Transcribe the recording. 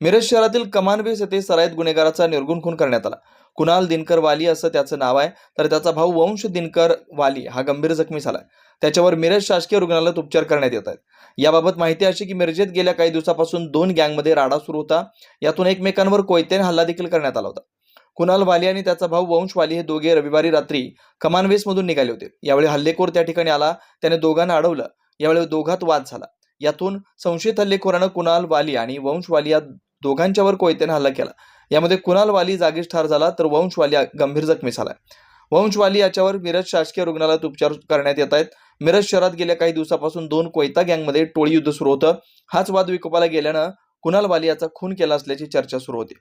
मिरज शहरातील कमानवेस येथे सराईत गुन्हेगाराचा निर्गुण खून करण्यात आला. कुणाल दिनकर वाली असं त्याचं नाव आहे तर त्याचा भाऊ वंश दिनकर वाली हा गंभीर जखमी झाला त्याच्यावर मिरज शासकीय रुग्णालयात उपचार करण्यात येत आहेत. याबाबत माहिती अशी की मिरजेत गेल्या काही दिवसापासून दोन गँगमध्ये राडा सुरू होता. यातून एकमेकांवर कोयत्याने हल्ला देखील करण्यात आला होता. कुणाल वाली आणि त्याचा भाऊ वंश वाली हे दोघे रविवारी रात्री कमानवेसमधून निघाले होते. यावेळी हल्लेखोर त्या ठिकाणी आला त्याने दोघांना अडवलं. यावेळी दोघात वाद झाला. यातून संशयित हल्लेखोरानं कुणाल वाली आणि वंश वाली या दोघांच्यावर कोयत्याने हल्ला केला. यामध्ये कुणाल वाली जागीच ठार झाला तर वंश वाली गंभीर जखमी झाला. वंश वाली याच्यावर मिरज शासकीय रुग्णालयात उपचार करण्यात येत आहेत. मिरज शहरात गेल्या काही दिवसापासून दोन कोयता गँगमध्ये टोळी युद्ध सुरू होतं. हाच वाद विकोपाला गेल्यानं कुणाल वाली याचा खून केला असल्याची चर्चा सुरू होती.